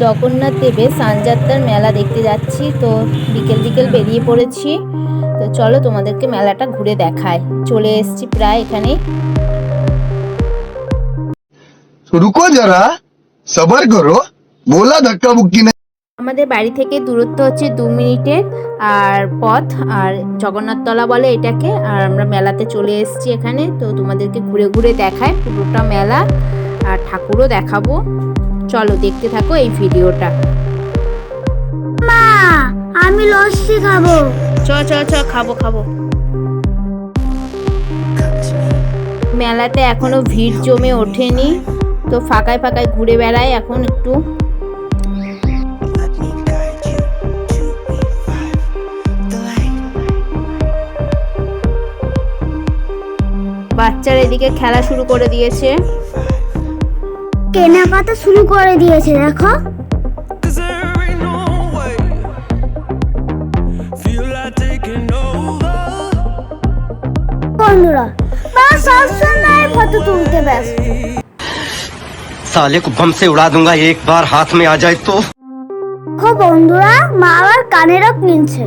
জগন্নাথ দেবের সানযাত্রার মেলা দেখতে যাচ্ছি, তো বিকেল বিকেল বেরিয়ে পড়েছি। তো চলো তোমাদেরকে মেলাটা ঘুরে দেখায় চলে এসেছি প্রায় এখানে রুকো যারা সবার করো বলা ধাক্কা বুকি আমাদের বাড়ি থেকে দূরত্ব হচ্ছে দু মিনিটের আর পথ আর জগন্নাথতলা বলে এটাকে আর আমরা মেলাতে চলে এসেছি এখানে তো তোমাদেরকে ঘুরে ঘুরে দেখায় পুরোটা মেলা আর ঠাকুরও দেখাবো। চলো দেখতে থাকো এই ভিডিওটা। মা আমি লস্যি খাব। চ চ চ খাব খাব। মেলাতে এখনও ভিড় জমে ওঠেনি। তো ফাঁকায় ফাঁকায় ঘুরে বেড়ায় এখন একটু. বাচ্চারা এদিকে খেলা শুরু করে দিয়েছে কেনাকাটা শুরু করে দিয়েছে দেখো. বন্ধুরা মা সবসময় ফটো তুলতে ব্যস্ত साले को बम से उड़ा दूंगा एक बार हाथ में आ जाए तो দেখো বন্ধুরা মা আবার কানেরও কিনছে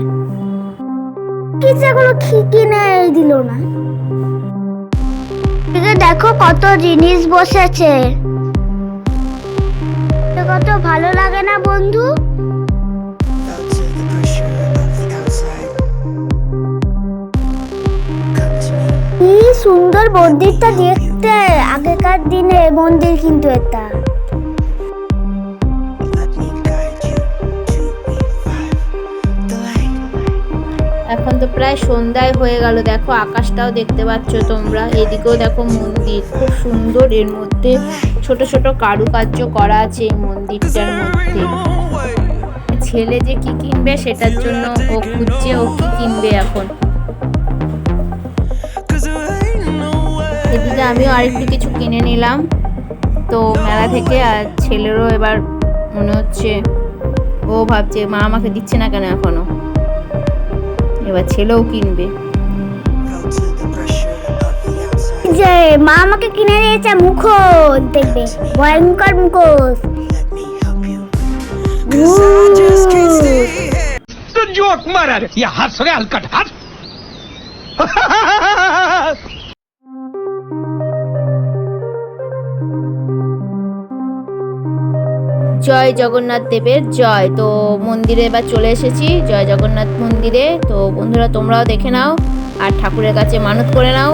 কি যেগুলো কি কিনে দিল না এদিকে দেখো কত জিনিস বসেছে এটা কত ভালো লাগে না বন্ধু Felt to the pressure of the outside. Come to me. কি সুন্দর মন্দিরটা দেখতে আগেকার দিনে মন্দির কিন্তু এটা. এখন তো প্রায় সন্ধ্যায় হয়ে গেল দেখো আকাশটাও দেখতে পাচ্ছ তোমরা এদিকেও দেখো মন্দির খুব সুন্দর এর মধ্যে ছোট ছোট কারুকার্য করা আছে এই মন্দিরটার মধ্যে। ছেলে যে কি কিনবে সেটার জন্য ও খুঁজছে ও কি কিনবে এখন। way. এদিকে আমিও আরেকটু কিছু কিনে নিলাম তো মেলা থেকে আর ছেলেরও এবার মনে হচ্ছে ও ভাবছে মা আমাকে দিচ্ছে না কেন এখনো এবার ছেলেও কিনবে Felt to the pressure of the outside. যে মা আমাকে কিনে দিয়েছে মুখোশ দেখবে ভয়ঙ্কর মুখোশ Let me help you. Cause I just can't stay here. तो जोक मारा रे या हंस रे हलकट हंस জয় জগন্নাথ দেবের জয়। তো মন্দিরে এবার চলে এসেছি, জয় জগন্নাথ মন্দিরে। তো বন্ধুরা, তোমরাও দেখে নাও আর ঠাকুরের কাছে মানত করে নাও।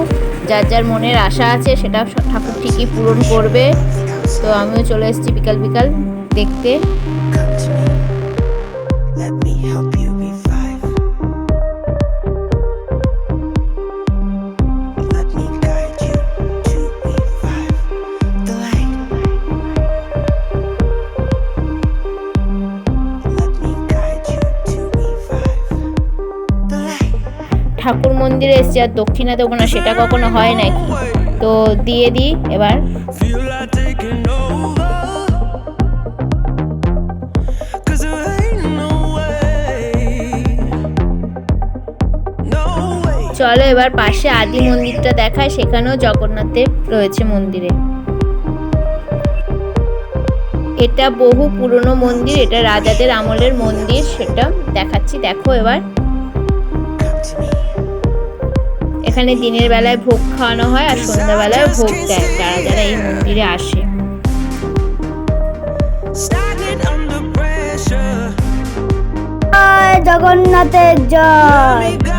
যার যার মনের আশা আছে সেটা ঠাকুর ঠিকই পূরণ করবে। তো আমিও চলে এসেছি বিকাল বিকাল দেখতে. Let me help you. ঠাকুর মন্দিরে এসেছি আর দক্ষিণা দেবো না সেটা কখনো হয় নাকি তো দিয়ে দিই এবার. চলো এবার পাশে আদি মন্দিরটা দেখায়, সেখানেও জগন্নাথ রয়েছে মন্দিরে এটা বহু পুরনো মন্দির, এটা রাজাদের আমলের মন্দির, সেটা দেখাচ্ছি দেখো এবার. এখানে দিনের বেলায় ভোগ খাওয়ানো হয় আর সন্ধ্যাবেলায় ভোগ দেয় যারা যারা এই মন্দিরে আসে। জগন্নাথের জয়।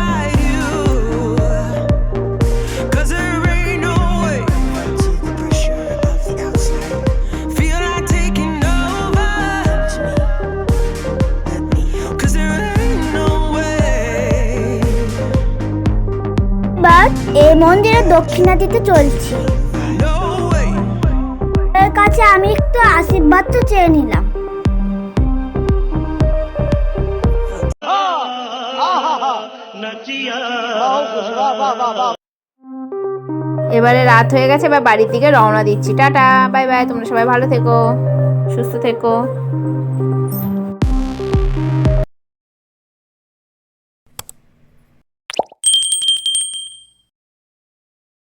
এই মন্দিরে দক্ষিণা দিতে চলছি। এর কাছে আমি একটু আশীর্বাদ তো চেয়ে নিলাম। এবারে রাত হয়ে গেছে, এবার বাড়ির দিকে রওনা দিচ্ছি। টাটা, বাই বাই, তোমরা সবাই ভালো থেকো, সুস্থ থেকো।